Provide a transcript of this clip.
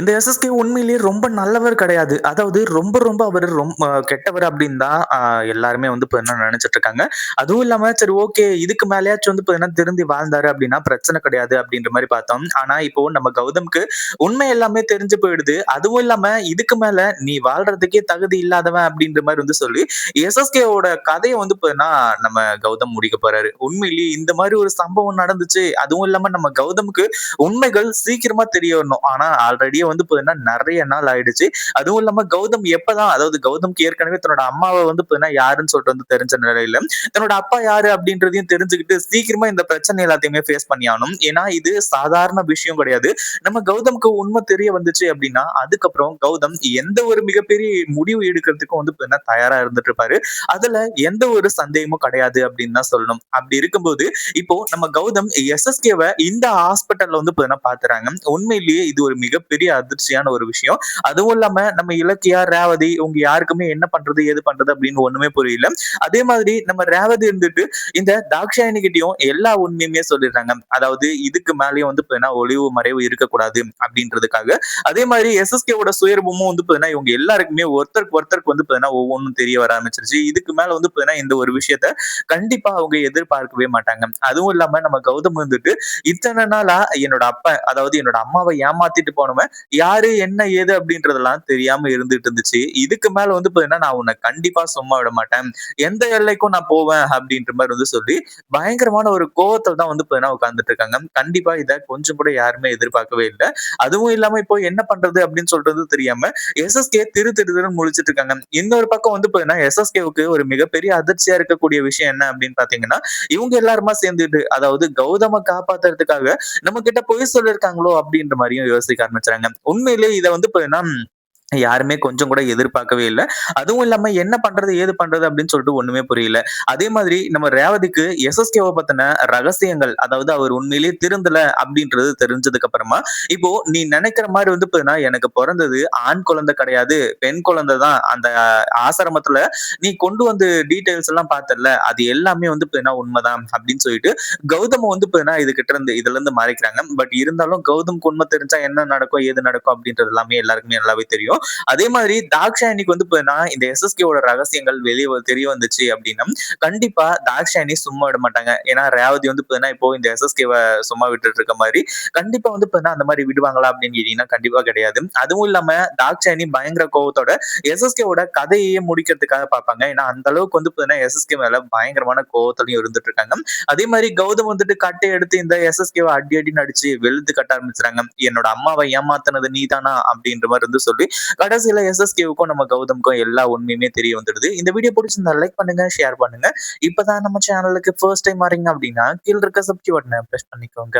இந்த எஸ்எஸ்கே உண்மையிலேயே ரொம்ப நல்லவர் கிடையாது. அதாவது ரொம்ப ரொம்ப அவர் ரொம்ப கெட்டவர் அப்படின்னு தான் எல்லாருமே வந்து என்ன நினைச்சிட்டு இருக்காங்க. அதுவும் இல்லாம சரி ஓகே இதுக்கு மேலேயாச்சும் வந்து என்ன திருந்தி வாழ்ந்தாரு அப்படின்னா பிரச்சனை கிடையாது அப்படின்ற மாதிரி பார்த்தோம். ஆனா இப்போ நம்ம கௌதம்க்கு உண்மை எல்லாமே தெரிஞ்சு போயிடுது. அதுவும் இல்லாம இதுக்கு மேல நீ வாழ்றதுக்கே தகுதி இல்லாதவன் அப்படின்ற மாதிரி வந்து சொல்லி எஸ்எஸ்கேவோட கதையை வந்து பார்த்தீங்கன்னா நம்ம கௌதம் முடிக்க போறாரு. உண்மையிலேயே இந்த மாதிரி ஒரு சம்பவம் நடந்துச்சு. அதுவும் இல்லாம நம்ம கௌதம்க்கு உண்மைகள் சீக்கிரமா தெரிய வரணும். ஆனா ஆல்ரெடி வந்து போதுன்னா நிறைய நாள் ஆயிடுச்சு. அதுவும் இல்லாம கௌதம் எப்பதான் அதாவது கௌதம்க்கு ஏற்கனவே தன்னோட அம்மாவை வந்து போதுன்னா யாருன்னு சொல்லிட்டு வந்து தெரிஞ்ச நிலையில, தன்னோட அப்பா யாரு அப்படின்றதையும் தெரிஞ்சுக்கிட்டு சீக்கிரமா இந்த பிரச்சனை எல்லாத்தையுமே ஃபேஸ் பண்ணி ஆகணும். ஏன்னா இது சாதாரண விஷயம் கிடையாது. நம்ம கௌதம்க்கு உண்மை தெரிய வந்துச்சு அப்படின்னா, அதுக்கப்புறம் கௌதம் எந்த ஒரு மிகப்பெரிய முடிவு எடுக்கிறதுக்கும் வந்து பார்த்தீங்கன்னா தயாரா இருந்துட்டு இருப்பாரு. அதுல எந்த ஒரு சந்தேகமும் கிடையாது அப்படின்னு தான் சொல்லணும். அப்படி இருக்கும்போது இப்போ நம்ம கௌதம் எஸ்எஸ்கேவை இந்த ஹாஸ்பிட்டல்ல வந்து பாத்துறாங்க. உண்மையிலேயே இது ஒரு மிகப்பெரிய அதிர்ச்சியான ஒரு விஷயம். அதுவும் இல்லாம நம்ம இலக்கியா, ரேவதி இவங்க யாருக்குமே என்ன பண்றது, ஏது பண்றது அப்படின்னு ஒண்ணுமே புரியல. அதே மாதிரி நம்ம ரேவதி இருந்துட்டு இந்த தாக்ஷாயணி கிட்டயும் எல்லா உண்மையுமே சொல்லிடுறாங்க. அதாவது இதுக்கு மேலேயும் வந்து ஒளிவு மறைவு இருக்கக்கூடாது அப்படின்றதுக்காக. அதே மாதிரி எஸ்எஸ்கேவோட சுயரூபமும் வந்து பார்த்தீங்கன்னா இவங்க எல்லாருக்குமே ஒருத்தருக்கு ஒருத்தருக்கு வந்து பார்த்தீங்கன்னா தெரிய வர ஆரம்பிச்சிருச்சு. இதுக்கு மேல வந்து இந்த ஒரு விஷயத்த கண்டிப்பா அவங்க எதிர்பார்க்கவே மாட்டாங்க. அதுவும் இல்லாம நம்ம கௌதம் வந்துட்டு இத்தனை நாளா என்னோட அப்பா அதாவது என்னோட அம்மாவை ஏமாத்திட்டு போனவன் யாரு என்ன ஏது அப்படின்றதெல்லாம் தெரியாம இருந்துட்டு இருந்துச்சு. இதுக்கு மேல வந்து பாத்தீங்கன்னா நான் உன்னை கண்டிப்பா சும்மா விட மாட்டேன். எந்த எல்லைக்கும் நான் போவேன் அப்படின்ற மாதிரி வந்து சொல்லி பயங்கரமான ஒரு கோவத்தில் தான் வந்து பாத்தீங்கன்னா உட்கார்ந்துட்டு இருக்காங்க. கண்டிப்பா இத கொஞ்சம் கூட யாருமே எதிர்பார்க்கவே இல்ல. அதுவும் இல்லாம இப்போ என்ன பண்றது அப்படின்னு சொல்றது தெரியாம எஸ்எஸ்கே திரு திரு திருன்னு முழிச்சிட்டு இருக்காங்க. இன்னொரு பக்கம் வந்து பாத்தீங்கன்னா எஸ்எஸ்கேவுக்கு ஒரு மிகப்பெரிய அதிர்ச்சியா இருக்கக்கூடிய விஷயம் என்ன அப்படின்னு பாத்தீங்கன்னா இவங்க எல்லாருமா சேர்ந்துட்டு அதாவது கௌதம காப்பாத்துறதுக்காக நம்ம கிட்ட பொய் சொல்லியிருக்காங்களோ அப்படின்ற மாதிரியும் யோசிக்க ஆரம்பிச்சாங்க. உண்மையிலேயே இதை வந்து இப்போ என்ன யாருமே கொஞ்சம் கூட எதிர்பார்க்கவே இல்லை அதுவும் இல்லாம என்ன பண்றது, ஏது பண்றது அப்படின்னு சொல்லிட்டு ஒண்ணுமே புரியல. அதே மாதிரி நம்ம ரேவதிக்கு எஸ்எஸ்கேவை பத்தின ரகசியங்கள் அதாவது அவர் உண்மையிலேயே திருந்தல அப்படின்றது தெரிஞ்சதுக்கு அப்புறமா, இப்போ நீ நினைக்கிற மாதிரி வந்து எனக்கு பிறந்தது ஆண் குழந்தை கிடையாது, பெண் குழந்தை தான். அந்த ஆசிரமத்துல நீ கொண்டு வந்து டீட்டெயில்ஸ் எல்லாம் பார்த்தல்ல, அது எல்லாமே வந்து உண்மைதான் அப்படின்னு சொல்லிட்டு கௌதம வந்து இது கிட்ட இருந்து இதுல இருந்து மறைக்கிறாங்க. பட் இருந்தாலும் கௌதம் உண்மை தெரிஞ்சா என்ன நடக்கும், ஏது நடக்கும் அப்படின்றது எல்லாமே எல்லாருக்குமே நல்லாவே தெரியும். அதே மாதிரி தாக்ஷாயணிக்கு வந்து பார்த்தீங்கன்னா இந்த எஸ்எஸ்கேவோட ரகசியங்கள் வெளிய தெரிய வந்துச்சு அப்படின்னா, கண்டிப்பா தாக்ஷாயணி சும்மா விட மாட்டாங்க. ஏன்னா ரேவதி வந்து பாத்தீங்கன்னா இப்போ இந்த எஸ்எஸ்கேவை சும்மா விட்டுட்டு இருக்க மாதிரி கண்டிப்பா வந்து பார்த்தீங்கன்னா அந்த மாதிரி விடுவாங்களா அப்படின்னு கேட்டீங்கன்னா கண்டிப்பா கிடையாது. அதுவும் இல்லாம தாக்ஷாயணி பயங்கர கோவத்தோட எஸ்எஸ்கேவோட கதையே முடிக்கிறதுக்காக பார்ப்பாங்க. ஏன்னா அந்த அளவுக்கு வந்து பார்த்தீங்கன்னா எஸ்எஸ்கே மேல பயங்கரமான கோவத்திலையும் இருந்துட்டு இருக்காங்க. அதே மாதிரி கௌதம் வந்துட்டு கட்டை எடுத்து இந்த எஸ்எஸ்கேவை அடி அடி நடிச்சு வெளுத்து கட்ட ஆரம்பிச்சுறாங்க. என்னோட அம்மாவ ஏமாத்துனது நீதானா அப்படின்ற மாதிரி வந்து சொல்லி கடைசியில எஸ்எஸ்கேவுக்கும் நம்ம கௌதம்க்கும் எல்லா உண்மையுமே தெரிய வந்துடுது. இந்த வீடியோ பிடிச்சிருந்தா லைக் பண்ணுங்க, ஷேர் பண்ணுங்க. இப்பதான் நம்ம சேனலுக்கு ஃபர்ஸ்ட் டைம் வரீங்க அப்படின்னா கீழ இருக்க சப்ஸ்கிரைப் பட்டனை ப்ரெஸ் பண்ணிக்கோங்க.